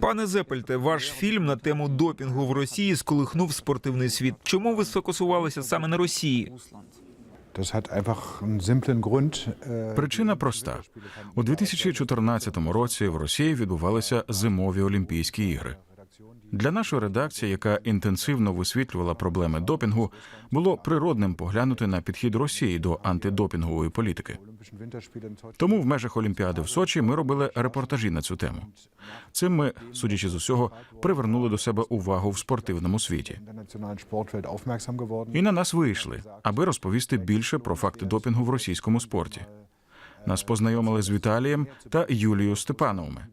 Пане Зепельте, ваш фільм на тему допінгу в Росії сколихнув спортивний світ. Чому ви сфокусувалися саме на Росії? Äh, Причина проста у 2014 році в Росії відбувалися зимові Олімпійські ігри. Для нашої редакції, яка інтенсивно висвітлювала проблеми допінгу, було природним поглянути на підхід Росії до антидопінгової політики. Тому в межах Олімпіади в Сочі ми робили репортажі на цю тему. Цим ми, судячи з усього, привернули до себе увагу в спортивному світі. І на нас вийшли, аби розповісти більше про факти допінгу в російському спорті. Нас познайомили з Віталієм та Юлією Степановими.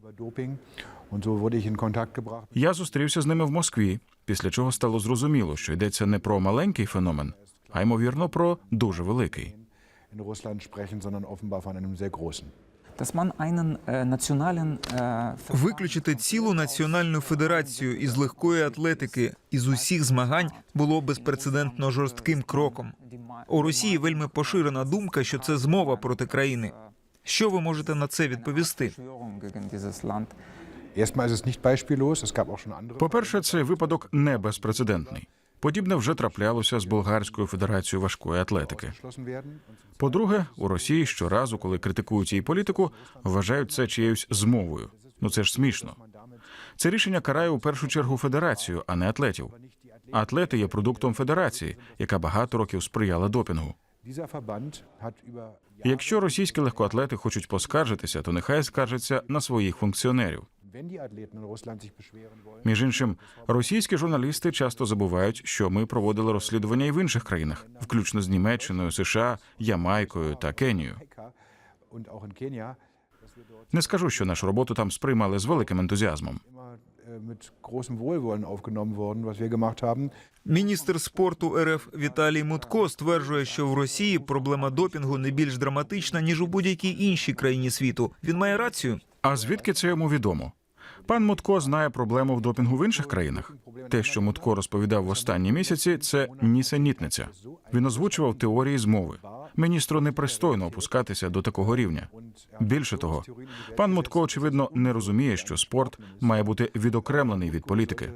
Я зустрівся з ними в Москві, після чого стало зрозуміло, що йдеться не про маленький феномен, а ймовірно про дуже великий. Äh, äh, Виключити цілу національну федерацію із легкої атлетики із усіх змагань було безпрецедентно жорстким кроком. У Росії вельми поширена думка, що це змова проти країни. Що ви можете на це відповісти? По-перше, цей випадок не безпрецедентний. Подібне вже траплялося з Болгарською федерацією важкої атлетики. По-друге, у Росії щоразу, коли критикують її політику, вважають це чиєюсь змовою. Ну це ж смішно. Це рішення карає у першу чергу федерацію, а не атлетів. Атлети є продуктом федерації, яка багато років сприяла допінгу. Якщо російські легкоатлети хочуть поскаржитися, то нехай скаржаться на своїх функціонерів. Між іншим, російські журналісти часто забувають, що ми проводили розслідування і в інших країнах, включно з Німеччиною, США, Ямайкою та Кенією. Не скажу, що нашу роботу там сприймали з великим ентузіазмом. haben. Міністр спорту РФ Віталій Мутко стверджує, що в Росії проблема допінгу не більш драматична ніж у будь-якій іншій країні світу. Він має рацію. А звідки це йому відомо? Пан Мутко знає проблему в допінгу в інших країнах. Те, що Мутко розповідав в останні місяці, це нісенітниця. Він озвучував теорії змови. Міністру непристойно опускатися до такого рівня. Більше того, пан Мутко очевидно не розуміє, що спорт має бути відокремлений від політики.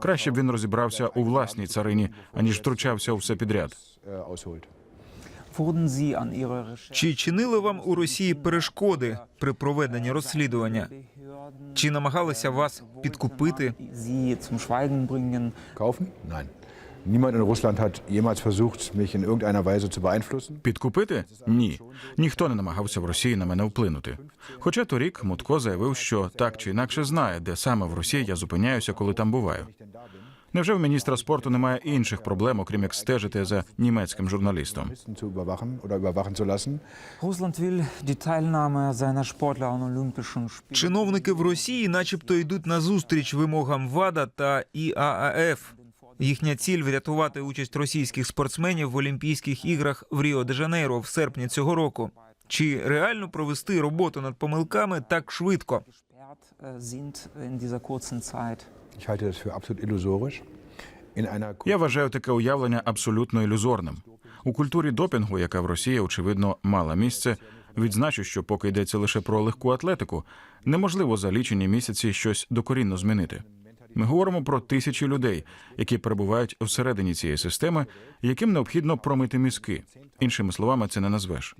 Краще б він розібрався у власній царині, аніж втручався у все підряд. Чи чинили вам у Росії перешкоди при проведенні розслідування? Чи намагалися вас підкупити? Підкупити? Ні. Ніхто не намагався в Росії на мене вплинути. Хоча торік Мутко заявив, що так чи інакше знає, де саме в Росії я зупиняюся, коли там буваю. Невже в міністра спорту немає інших проблем, окрім як стежити за німецьким журналістом? Чиновники в Росії, начебто, йдуть на зустріч вимогам ВАДА та ІААФ. Їхня ціль врятувати участь російських спортсменів в Олімпійських іграх в Ріо де Жанейро в серпні цього року. Чи реально провести роботу над помилками так швидко? Я вважаю таке уявлення абсолютно ілюзорним. У культурі допінгу, яка в Росії, очевидно, мала місце, відзначу, що поки йдеться лише про легку атлетику, неможливо за лічені місяці щось докорінно змінити. Ми говоримо про тисячі людей, які перебувають всередині цієї системи, яким необхідно промити мізки. Іншими словами, це не назвеш.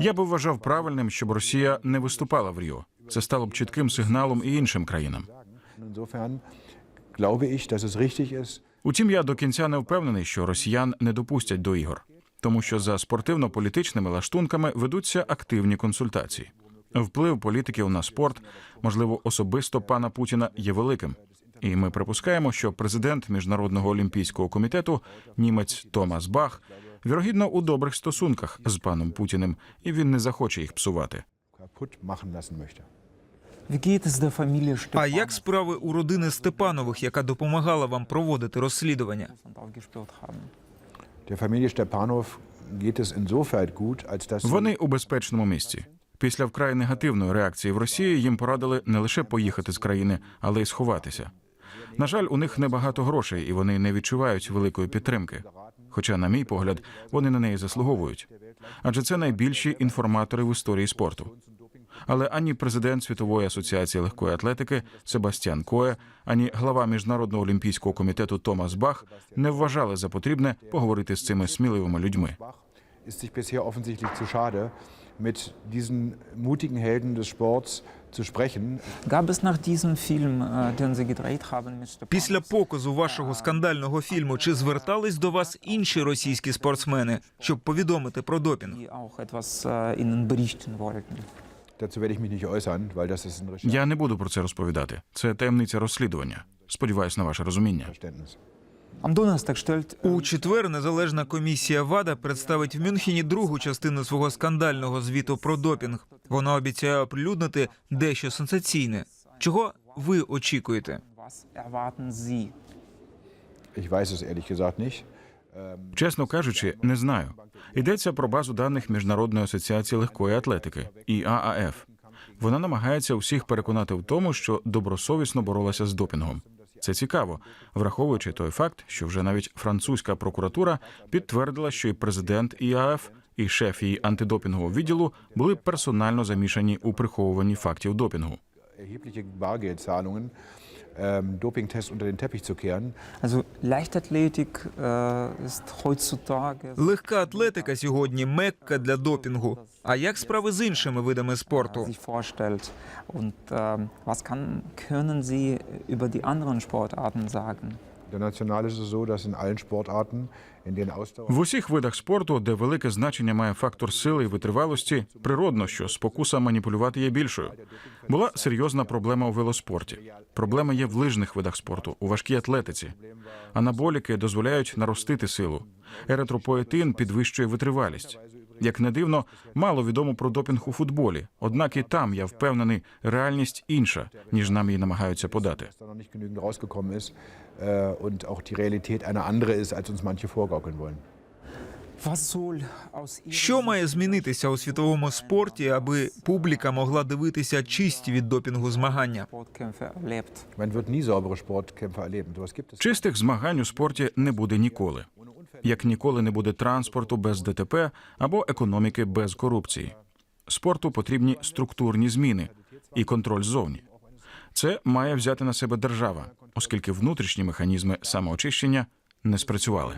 Я би вважав правильним, щоб Росія не виступала в Ріо. Це стало б чітким сигналом і іншим країнам. Утім, я до кінця не впевнений, що росіян не допустять до ігор, тому що за спортивно-політичними лаштунками ведуться активні консультації. Вплив політиків на спорт, можливо, особисто пана Путіна є великим. І ми припускаємо, що президент міжнародного олімпійського комітету, німець Томас Бах, вірогідно у добрих стосунках з паном Путіним, і він не захоче їх псувати. А як справи у родини Степанових, яка допомагала вам проводити розслідування? Вони у безпечному місці. Після вкрай негативної реакції в Росії їм порадили не лише поїхати з країни, але й сховатися. На жаль, у них небагато грошей, і вони не відчувають великої підтримки. Хоча, на мій погляд, вони на неї заслуговують. Адже це найбільші інформатори в історії спорту. Але ані президент Світової асоціації легкої атлетики Себастьян Кое, ані глава міжнародного олімпійського комітету Томас Бах не вважали за потрібне поговорити з цими сміливими людьми. Ist sich bisher offensichtlich zu schade, mit zu sprechen. Gab es nach diesem Film, äh, den Sie gedreht haben mit Stepan Після показу вашого скандального фільму чи звертались до вас інші російські спортсмени, щоб повідомити про допінг? die auch etwas äh, Ihnen berichten wollten? Dazu werde ich mich nicht äußern, weil das ist ein Rechercheverständnis. Я не буду про це розповідати. Це таємниця розслідування. Сподіваюсь на ваше розуміння. У четвер незалежна комісія ВАДА представить в Мюнхені другу частину свого скандального звіту про допінг. Вона обіцяє оприлюднити дещо сенсаційне. Чого ви очікуєте? nicht. Чесно кажучи, не знаю. Йдеться про базу даних Міжнародної асоціації легкої атлетики ІААФ. Вона намагається усіх переконати в тому, що добросовісно боролася з допінгом. Це цікаво, враховуючи той факт, що вже навіть французька прокуратура підтвердила, що і президент ІАФ, і шеф її антидопінгового відділу були персонально замішані у приховуванні фактів допінгу. Ähm, Dopingtests unter den Teppich zu kehren. Also Leichtathletik äh, ist heutzutage Легка атлетика сьогодні мекка для допінгу. А як справи з іншими видами спорту? sich vorstellt. Und ähm, was kann, können Sie über die anderen Sportarten sagen? В усіх видах спорту, де велике значення має фактор сили і витривалості, природно, що спокуса маніпулювати є більшою. Була серйозна проблема у велоспорті. Проблема є в лижних видах спорту, у важкій атлетиці. Анаболіки дозволяють наростити силу. Еритропоетин підвищує витривалість. Як не дивно, мало відомо про допінг у футболі. Однак і там я впевнений, реальність інша, ніж нам її намагаються подати. Ihrer Що має змінитися у світовому спорті, аби публіка могла дивитися чисті від допінгу змагання? Чистих змагань у спорті не буде ніколи. Як ніколи не буде транспорту без ДТП або економіки без корупції. Спорту потрібні структурні зміни і контроль ззовні. Це має взяти на себе держава, оскільки внутрішні механізми самоочищення не спрацювали.